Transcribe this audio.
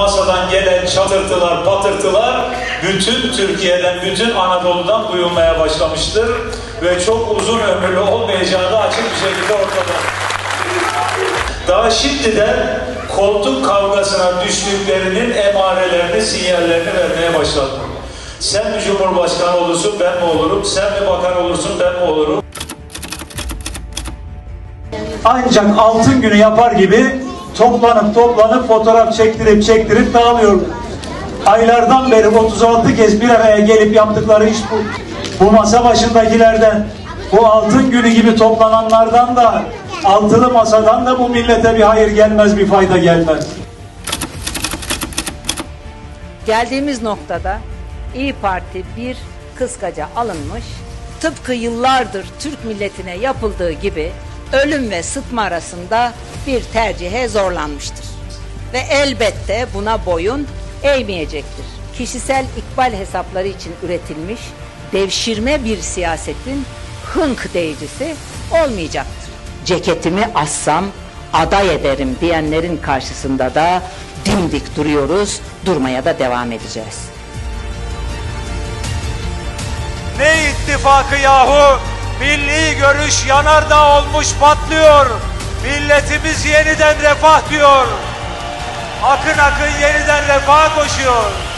masadan gelen çatırtılar, patırtılar bütün Türkiye'den, bütün Anadolu'dan duyulmaya başlamıştır. Ve çok uzun ömürlü olmayacağı da açık bir şekilde ortada. Daha şimdiden koltuk kavgasına düştüklerinin emarelerini, sinyallerini vermeye başladı. Sen mi Cumhurbaşkanı olursun ben mi olurum, sen mi bakan olursun ben mi olurum? Ancak altın günü yapar gibi toplanıp toplanıp fotoğraf çektirip çektirip dağılıyor. Aylardan beri 36 kez bir araya gelip yaptıkları iş bu. Bu masa başındakilerden, bu altın günü gibi toplananlardan da, altılı masadan da bu millete bir hayır gelmez, bir fayda gelmez. Geldiğimiz noktada İyi Parti bir kıskaca alınmış, tıpkı yıllardır Türk milletine yapıldığı gibi ölüm ve sıtma arasında bir tercihe zorlanmıştır. Ve elbette buna boyun eğmeyecektir. Kişisel ikbal hesapları için üretilmiş devşirme bir siyasetin hınk deyicisi olmayacaktır. Ceketimi assam aday ederim diyenlerin karşısında da dimdik duruyoruz, durmaya da devam edeceğiz. Ne ittifakı yahu? Milli görüş yanardağ olmuş patlıyor. Milletimiz yeniden refah diyor. Akın akın yeniden refaha koşuyor.